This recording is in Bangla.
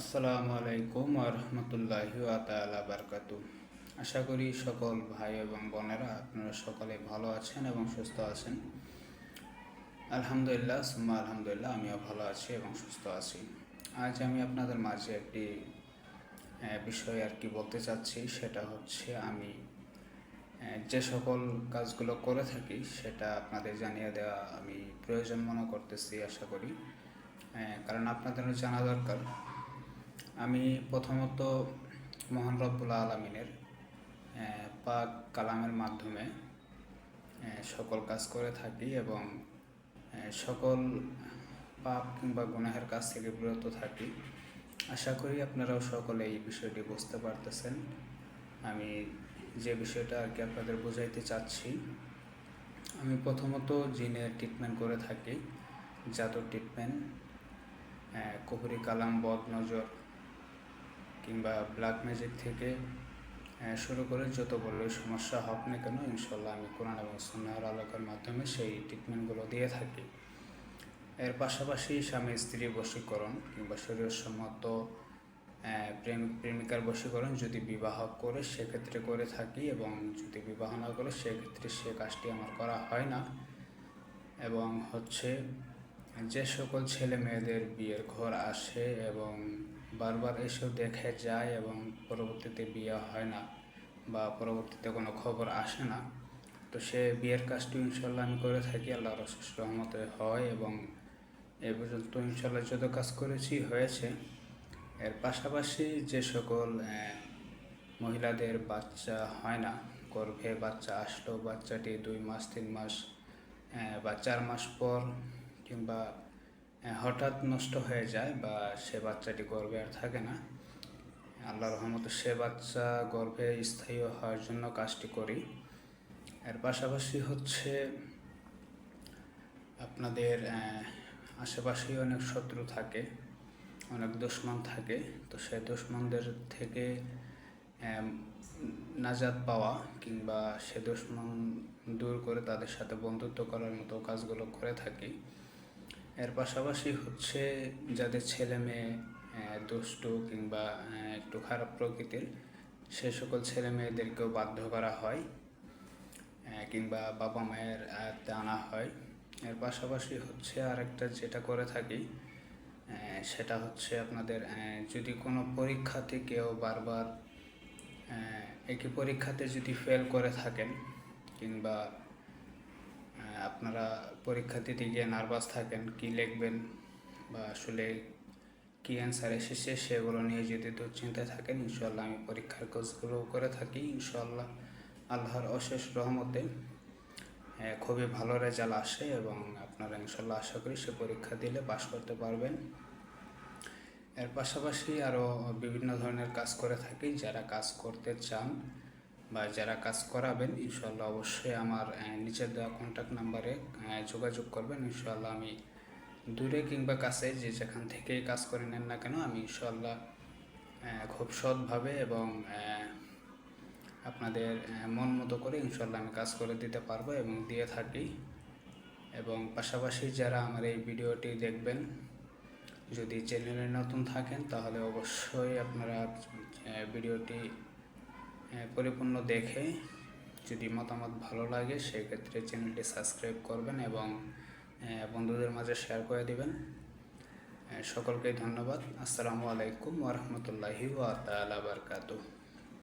আসসালামু আলাইকুম রহমতুল্লাহি তালা বারকাতু আশা করি সকল ভাই এবং বোনেরা আপনারা সকলে ভালো আছেন এবং সুস্থ আছেন। আলহামদুলিল্লাহ, সুম্মা আলহামদুলিল্লাহ, আমিও ভালো আছি এবং সুস্থ আছি। আজ আমি আপনাদের মাঝে একটি বিষয় আর কি বলতে চাচ্ছি, সেটা হচ্ছে আমি যে সকল কাজগুলো করে থাকি, সেটা আপনাদের জানিয়ে দেওয়া আমি প্রয়োজন মনে করতেছি, আশা করি। কারণ আপনাদেরও জানা দরকার। আমি প্রথমত মহান রব্বুল আলমিনের পাক কালামের মাধ্যমে সকল কাজ করে থাকি এবং সকল পাপ কিংবা গুনাহের কাজ থেকে বিরত থাকি। আশা করি আপনারাও সকলে এই বিষয়টি বুঝতে পারতেছেন। আমি যে বিষয়টা আর কি আপনাদের বোঝাইতে চাচ্ছি, আমি প্রথমত জিনের ট্রিটমেন্ট করে থাকি, জাদুর ট্রিটমেন্ট কুহুরি কালাম বদ নজর কিংবা ব্ল্যাক ম্যাজিক থেকে শুরু করে যত বড় সমস্যা হোক না কেন ইনশাল্লাহ আমি কোরআন এবং সন্ন্যার আলোকের মাধ্যমে সেই ট্রিটমেন্টগুলো দিয়ে থাকি। এর পাশাপাশি স্বামী স্ত্রী বশীকরণ কিংবা শরীরসম্মত আহ, প্রেমিক প্রেমিকার বশীকরণ যদি বিবাহ করে সেক্ষেত্রে করে থাকি এবং যদি বিবাহ না করে সেক্ষেত্রে সে কাজটি আমার করা হয় না। এবং হচ্ছে যে সকল ছেলে মেয়েদের বিয়ের ঘর আসে এবং বারবার এসেও দেখে যায় এবং পরবর্তীতে বিয়ে হয় না বা পরবর্তীতে কোনো খবর আসে না। তো সে বিয়ের কাজটি ইনশাল্লাহ আমি করে থাকি, আল্লাহ রসুস রহমতে হয় এবং এ পর্যন্ত ইনশাল্লাহ যত কাজ করেছি হয়েছে। এর পাশাপাশি যে সকল মহিলাদের বাচ্চা হয় না, গর্ভে বাচ্চা আসলো বাচ্চাটি দুই মাস, তিন মাস বা চার মাস পর কিংবা হঠাৎ নষ্ট হয়ে যায় বা সে বাচ্চাটি গর্ভে আর থাকে না আল্লাহ রহমতে সে বাচ্চা গর্ভে স্থায়ী হওয়ার জন্য কাজটি করি। এর পাশাপাশি হচ্ছে আপনাদের আশেপাশেই অনেক শত্রু থাকে, অনেক দুশ্মন থাকে। তো সেই দুশ্মনদের থেকে নাজাদ পাওয়া কিংবা সে দুশ্মন দূর করে তাদের সাথে বন্ধুত্ব করার মতো কাজগুলো করে থাকি। এর পাশাপাশি হচ্ছে যাদের ছেলে মেয়ে দুষ্টু কিংবা একটু খারাপ প্রকৃতির, সে সকল ছেলে মেয়েদেরকেও বাধ্য করা হয় কিংবা বাবা মায়ের আয়ত্তে আনা হয়। এর পাশাপাশি হচ্ছে আরেকটা যেটা করে থাকি সেটা হচ্ছে আপনাদের যদি কোনো পরীক্ষাতে কেউ বারবার একই পরীক্ষাতে যদি ফেল করে থাকেন, কিংবা আপনারা পরীক্ষা দিতে গিয়ে নার্ভাস থাকেন, কি লিখবেন বা আসলে কি অ্যান্সার এসেছে সেগুলো নিয়ে যদি দুশ্চিন্তায় থাকেন ইনশাল্লাহ আমি পরীক্ষার কোর্সগুলো করে থাকি ইনশাল্লাহ আল্লাহর অশেষ রহমতে খুবই ভালো রেজাল্ট আসে এবং আপনারা ইনশাল্লাহ আশা করি সে পরীক্ষা দিলে পাশ করতে পারবেন। এর পাশাপাশি আরও বিভিন্ন ধরনের কাজ করে থাকি, যারা কাজ করতে চান বা যারা কাজ করাবেন ইনশাল্লাহ অবশ্যই আমার নিচের দেওয়া কন্ট্যাক্ট নাম্বারে যোগাযোগ করবেন। ইনশাল্লাহ আমি দূরে কিংবা কাছে যে যেখান থেকেই কাজ করে নেন না কেন, আমি ইনশাল্লাহ খুব সৎভাবে এবং আপনাদের মন মতো করে ইনশাল্লাহ আমি কাজ করে দিতে পারব এবং দিয়ে থাকি। এবং পাশাপাশি যারা আমার এই ভিডিওটি দেখবেন, যদি চ্যানেলে নতুন থাকেন, তাহলে অবশ্যই আপনারা ভিডিওটি পরিপূর্ণ দেখে যদি মতামত ভালো লাগে, সেক্ষেত্রে চ্যানেলটি সাবস্ক্রাইব করবেন এবং বন্ধুদের মাঝে শেয়ার করে দেবেন। সকলকে ধন্যবাদ। আসসালামু আলাইকুম ওরহমতুল্লাহি ওয়া তাআলা বারকাতুহু।